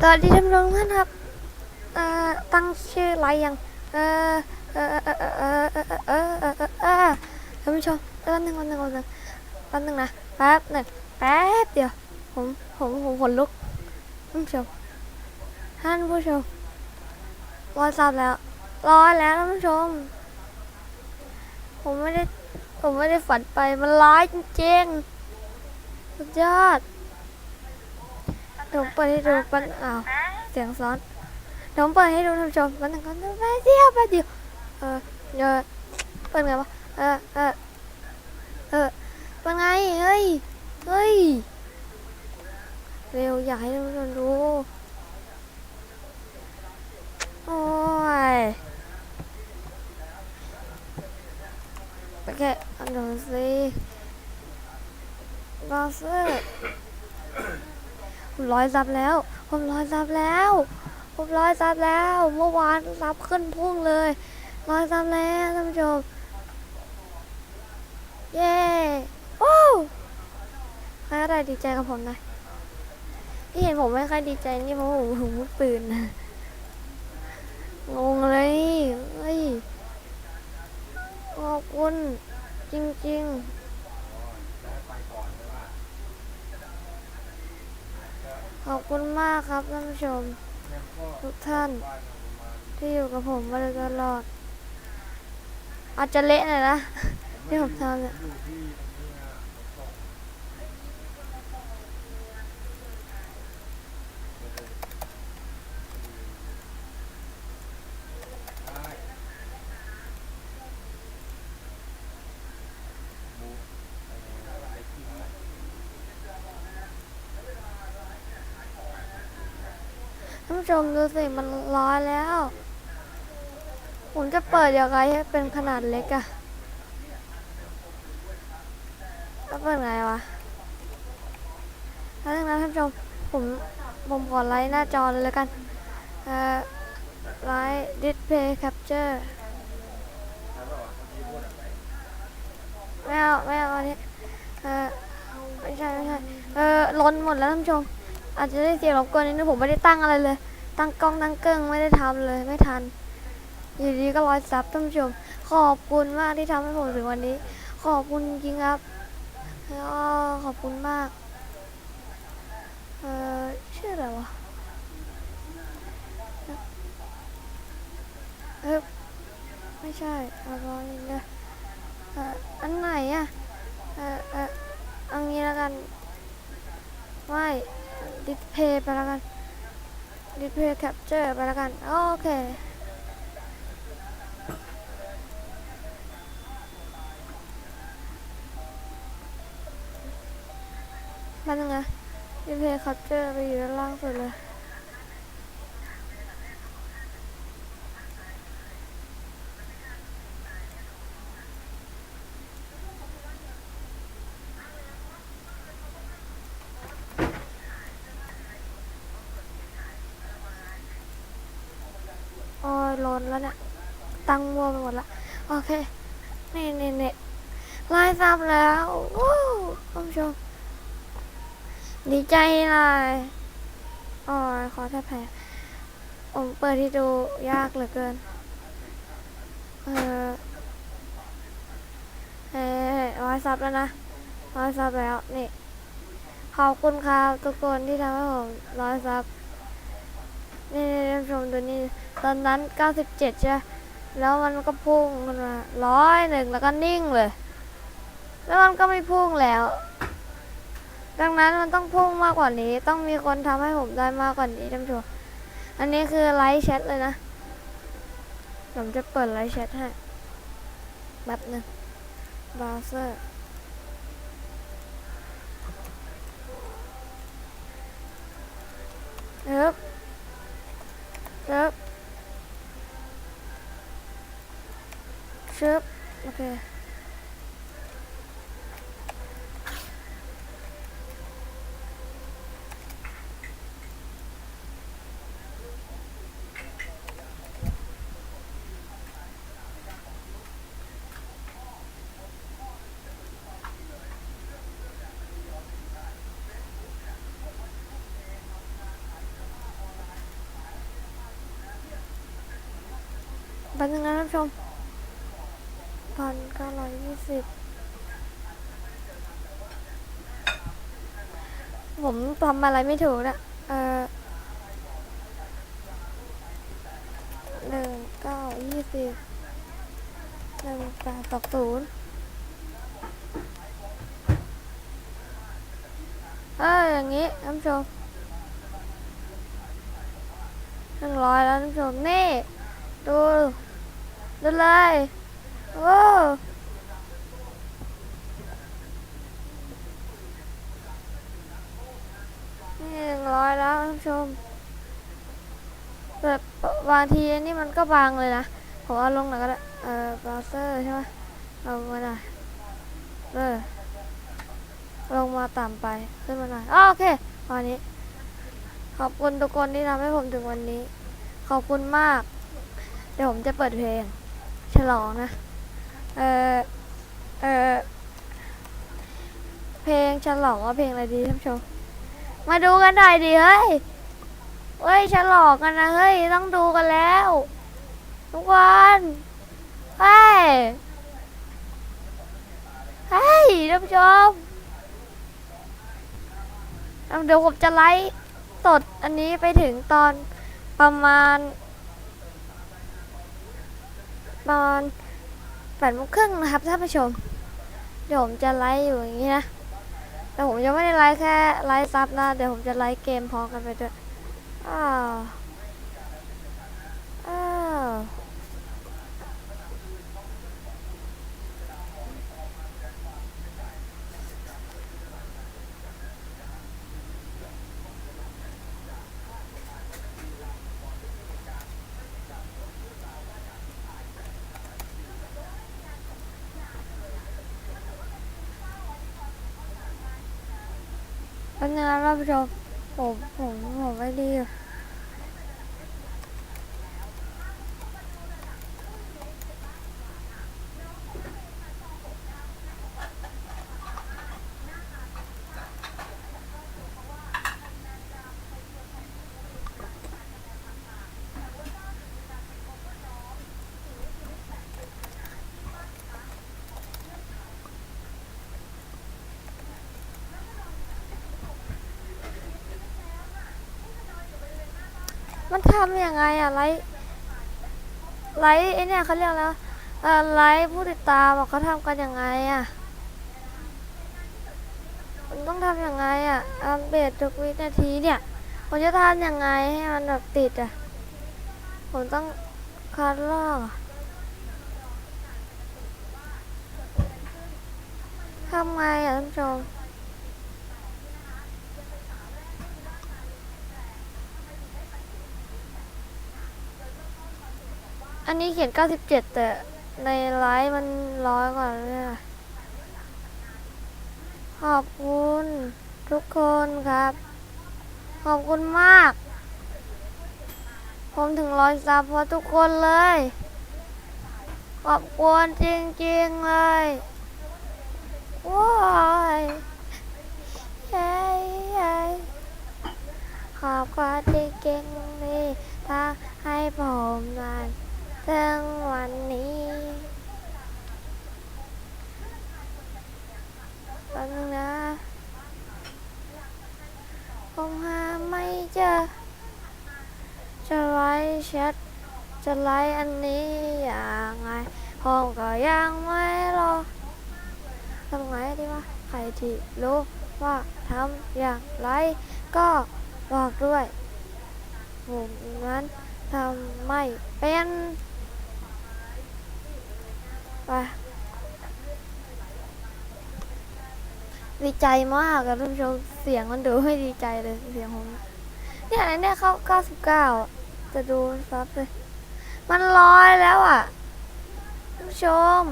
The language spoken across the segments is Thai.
สวัสดีท่านผู้ชมท่านครับ เอ่อ ตั้งชื่อไลน์ยัง เอ่อ เอ่อ เอ่อ เอ่อ เอ่อ เอ่อ เอ่อ เอ่อท่านผู้ชมแป๊บนึงแป๊บนึงแป๊บนึงแป๊บนึงนะ แป๊บหนึ่งแป๊บเดียว ผม ผม ผมขนลุกท่านผู้ชมท่านผู้ชมรอยซับแล้วร้อยแล้วท่านผู้ชม ผมไม่ได้ ผมไม่ได้ฝันไป มันร้ายจริงๆสุดยอด ดี๋ยวผมเปิดให้ดูปันอ้าวเสียงซ้อนเดี๋ยวผมเปิดให้ดูท่านผู้ชมปันหนึ่งก่อนแป๊บเดียวแป๊บเดียวเออเออเปิดไงวะเออเออเออเปิดไงเฮ้ยเฮ้ยเร็วอยากให้ท่านผู้ชมดูโอ้ยโอเคอันดูสิบอสเซอร์ ร้อยซับแล้วผมร้อยซับแล้วผมร้อยซับแล้ว เมื่อวานซับขึ้นพุ่งเลยร้อยซับแล้วท่านผู้ชมเย้โอ้ใครก็ได้ดีใจกับผมนะที่เห็นผมไม่ค่อยดีใจนี่เพราะผมหูปืนนะงงเลยเฮ้ยขอบคุณจริงๆ ขอบคุณมากครับท่านผู้ชม ทุกท่าน ที่อยู่กับผมมาโดยตลอด อาจจะเละหน่อยนะ ที่ผมทำเนี่ย ผู้ชมดูสิมันร้อยแล้ว ผมจะเปิดยังไงให้เป็นขนาดเล็กอะแล้วเปิดไงวะแล้วจากนั้นท่านผู้ชมผมผมขอไลท์หน้าจอเลยแล้วกันเอ่อไลท์ display capture ไม่เอาไม่เอาอันนี้เออไม่ใช่ไม่ใช่เออล้นหมดแล้วท่านผู้ชมอาจจะได้เสียงรบกวนนิดนึงผมไม่ได้ตั้งอะไรเลย ตั้งกล้องตั้งเกิ้งไม่ได้ทำเลยไม่ทัน อยู่ดีก็ร้อยซับท่านผู้ชม ขอบคุณมากที่ทำให้ผมถึงวันนี้ ขอบคุณจริงครับแล้วขอบคุณมาก เออชื่ออะไรวะเออไม่ใช่เอาลองอีกเลยเอออันไหนอะเออเออเอางี้แล้วกัน ไม่ดิสเพย์ไปแล้วกัน display คปเจอร์ไปแล้วกัน โอเค มันยังไง display คปเจอร์ไปอยู่ด้านล่างสุดเลย ล้นแล้วเนี่ย ตั้งวัวไปหมดละ โอเค นี่นี่นี่ไล่ซับแล้ววู้ท่านผู้ชม ดีใจเลยอ้ยขอแทบแพ้ผมเปิดที่ดูยากเหลือเกิน เออเฮ้ยร้อยซับแล้วนะร้อยซับแล้ว นี่ ขอบคุณครับทุกคนที่ทำให้ผมร้อยซับ นี่ท่านผู้ชมดูนี่ตอนนั้น 97 ใช่ไหมแล้วมันก็พุ่งขึ้นมาร้อยหนึ่งแล้วก็นิ่งเลย แล้วมันก็ไม่พุ่งแล้ว ดังนั้นมันต้องพุ่งมากกว่านี้ ต้องมีคนทำให้ผมได้มากกว่านี้ท่านผู้ชม อันนี้คือไลฟ์แชทเลยนะ ผมจะเปิดไลฟ์แชทให้แบบหนึ่งบราว์เซอร์เอ๊บ Yep. Yep. Okay. ชึบโอเคพันหนึ่งนะท่านผู้ชมพันเก้าร้อยยี่สิบผมทำอะไรไม่ถูกนะเออหนึ่งเก้ายี่สิบหนึ่งแปดสองศูนย์เอออย่างงี้ท่านผู้ชมหนึ่งร้อยแล้วท่านผู้ชมนี่ดู ดูเลยโอ้นี่หนึ่งร้อยแล้วท่านผู้ชมแบบบางทีนี่มันก็บางเลยนะผมเอาลงหน่อยก็ได้เอ่อเบราว์เซอร์ใช่ไหมเอามาหน่อยเออลงมาต่ำไปขึ้นมาหน่อยอ้อโอเคตอนนี้ ขอบคุณทุกคนที่ทำให้ผมถึงวันนี้ ขอบคุณมาก เดี๋ยวผมจะเปิดเพลง ฉลองนะ เออเออเพลงฉลองว่าเพลงอะไรดีท่านผู้ชม มาดูกันหน่อยดิเฮ้ย เฮ้ยฉลองกันนะเฮ้ยต้องดูกันแล้ว ทุกคนเฮ้ยเฮ้ยท่านผู้ชมเอาเดี๋ยวผมจะไลฟ์สดอันนี้ไปถึงตอนประมาณ ตอนแปดโมงครึ่งนะครับท่านผู้ชม เดี๋ยวผมจะไลฟ์อยู่อย่างนี้นะ แต่ผมยังไม่ได้ไลฟ์แค่ไลฟ์ซับนะ เดี๋ยวผมจะไลฟ์เกมพร้อมกันไปด้วยอ้าวอ้าว แป๊บนึงนะท่านผู้ชมผมผมผมไม่ดี มันทำยังไงอะไลฟ์ไลฟ์ไอเนี่ยเขาเรียกแล้วเออไลฟ์ผู้ติดตามอะเขาทำกันยังไงอะมันต้องทำยังไงอะอัปเดตทุกวินาทีเนี่ยผมจะทำยังไงให้มันแบบติดอะผมต้องคัดลอกทำไงอะท่านผู้ชม อันนี้เขียน 97 แต่ในไลฟ์มันร้อยกว่าเนี่ยขอบคุณทุกคนครับ ขอบคุณมาก ผมถึงร้อยซับเพราะทุกคนเลย ขอบคุณจริงๆเลยว้ายเย้เย้ขอบคุณจริงๆนี่ถ้าให้ผมนาน ถึงวันนี้แป๊บนึงนะ ผมหาไม่เจอ จะไลฟ์แชท จะ ไลอันนี้ย่างไงผมก็ยังไม่รอทำไงดีวะใครที่รู้ว่าทำอย่างไร ก็บอกด้วยผมนั้นทำไม่เป็นไปดีใจมากอะท่านผู้ชมเสียงมันดูไม่ดีใจเลยเสียงผมเนี่ยอันเนี่ยเข้า 99 จะดูซับเลย มันลอยแล้วอะท่านผู้ชม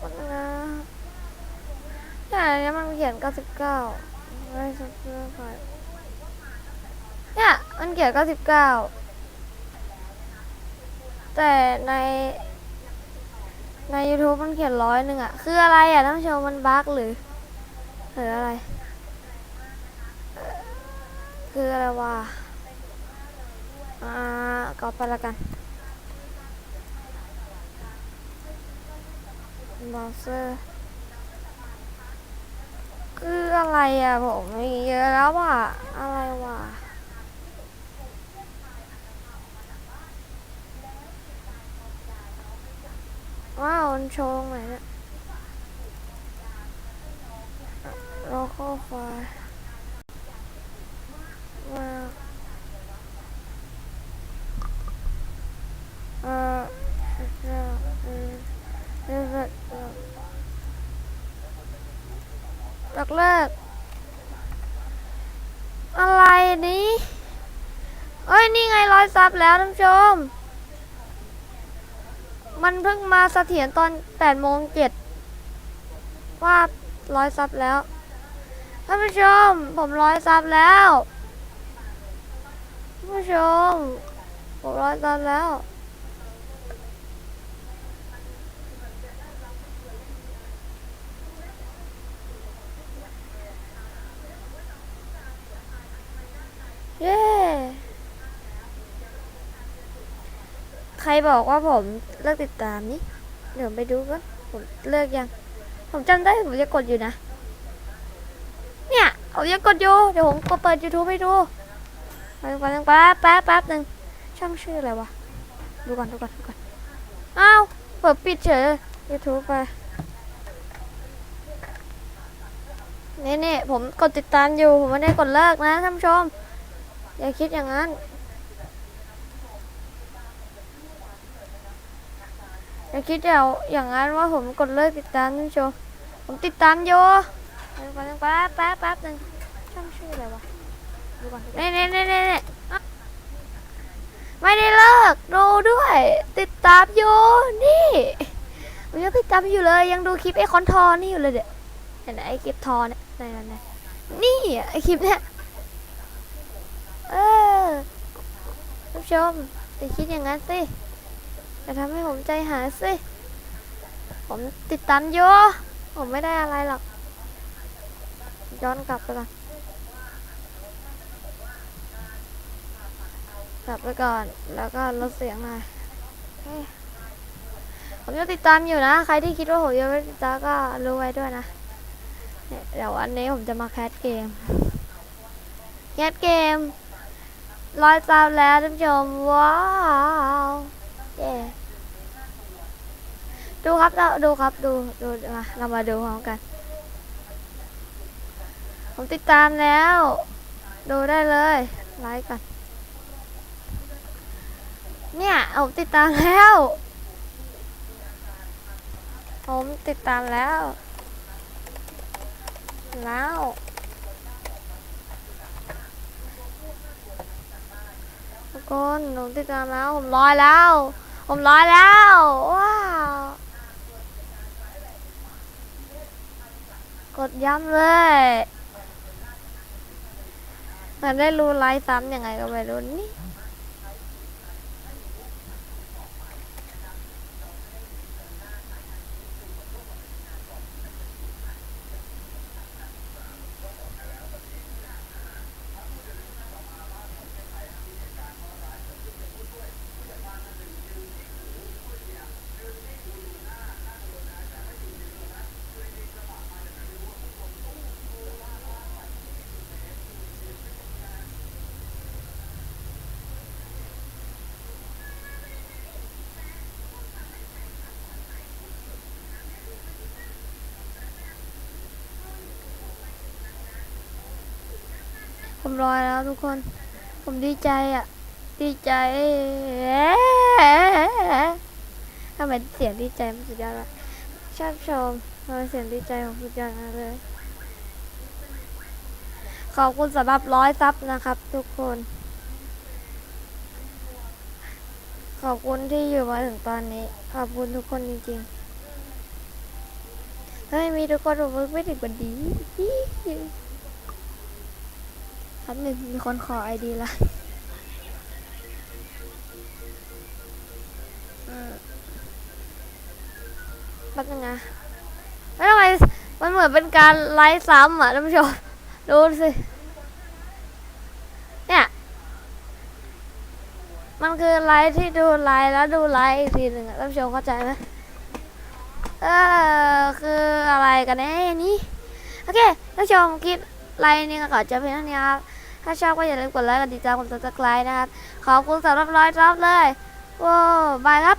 วันนะเนี่อันเนี่ยมันเขียน 99ไม่ใช่เพื่อใครเนี่ยมันเขียน 99 แต่ในใน YouTube มันเขียนร้อยหนึ่งอะคืออะไรอะท่านผู้ชมมันบั๊กหรือ หรืออะไร คืออะไรวะ อ่าก็ไปละกันบราว์เซอร์คืออะไรอะผมมีเยอะแล้วอะ อะไรวะว้าวมันโชว์ตรงไหนเนี่ย local file ว้าวเอ่ อเอ่อเออเอ่อเออเออตกเลิก อะไรนี้เอ้ย นี่ไงร้อยซับแล้วท่านผู้ชม มันเพิ่งมาเสถียรตอน8โมง7ว่าร้อยซับแล้วท่านผู้ชม ผมร้อยซับแล้ว ชมผมร้อยซับแล้วเย้ใครบอกว่าผมเลิกติดตามนี่เดี๋ยวไปดูกันผมเลิกยัง ผมจำได้ผมจะกดอยู่นะ เนี่ยผมยังกดอยู่ เดี๋ยวผมก็เปิด YouTube ให้ดู ไปก่อนแป๊บแป๊บแป๊บหนึ่งช่างชื่ออะไรวะ ดูก่อนดูก่อนดูก่อน อ้าว เปิดปิดเฉย YouTube ไปนี่นี่ผมกดติดตามอยู่ ผมไม่ได้กดเลิกนะท่านผู้ชม อย่าคิดอย่างนั้น อย่าคิดอย่างอย่างนั้นว่าผมกดเลิกติดตามท่านผู้ชม ผมติดตามอยู่เดี๋ยวก่อนแป๊บแป๊บแป๊บหนึงช่างชื่ออะไรวะ ดูก่อนเน่เน่เน่เน่เน่ไม่ได้เลิกดูด้วย ติดตามอยู่นี่ผมยังติดตามอยู่เลย ยังดูคลิปไอ้คอนทอนี่อยู่เลยเด็ดเห็นไหมไอ้คลิปทอเนี่ยไหนไหนไหนนี่อ่ไอ้คลิปเนี่ยเออท่านผู้ชมอย่าคิดอย่างนั้นสิจะทำให้ผมใจหายสิ ผมติดตามอยู่ผมไม่ได้อะไรหรอก ย้อนกลับไปก่อน กลับไปก่อนแล้วก็ลดเสียงหน่อยเฮ้ยผมจะติดตามอยู่นะ ใครที่คิดว่าผมยังไม่ติดตามก็รู้ไว้ด้วยนะเดี๋ยววันนี้ผมจะมาแคสเกมแคสเกมร้อยซับแล้วท่านผู้ชมว้าวเย้ดูครับเราดูครับดูดูมาเรามาดูพร้อมกัน ผมติดตามแล้ว ดูได้เลยไลค์ก่อน เนี่ยผมติดตามแล้ว ผมติดตามแล้ว แล้วทุกคนหนูติดตามแล้ว ผมร้อยแล้ว ผมร้อยแล้ว ว้าว กดย้ำเลยมันได้รู้ไลฟ์ซ้ำยังไงก็ไม่รู้นี่ ผมรอยแล้วทุกคน ผมดีใจอะ ดีใจทำไมเสียงดีใจมันสุดยอดวะชอบชมเสียงดีใจของสุดยอดมากเลย ขอบคุณสำหรับร้อยซับนะครับ ทุกคน ขอบคุณที่อยู่มาถึงตอนนี้ ขอบคุณทุกคนจริงๆเฮ้ยมีทุกคนบอกว่าไม่ถึงวันดี ครับหนึ่งมีคนขอไอดีละอืมแป๊บนึงนะไม่ทำไมมันเหมือนเป็นการไลฟ์ซ้ำอะท่านผู้ชม ดูสิ เนี่ย มันคือไลฟ์ที่ดูไลฟ์แล้วดูไลฟ์อีกทีหนึ่งอะท่านผู้ชมเข้าใจไหมเออคืออะไรกันแน่นี่ โอเคท่านผู้ชมคลิปไลฟ์นี้ก็จบเพียงเท่านี้ครับ ถ้าชอบก็อย่าลืมกดไลค์กดติดตามกด subscribe นะครับ ขอบคุณสำหรับร้อยรอบเลยว้าวบายครับ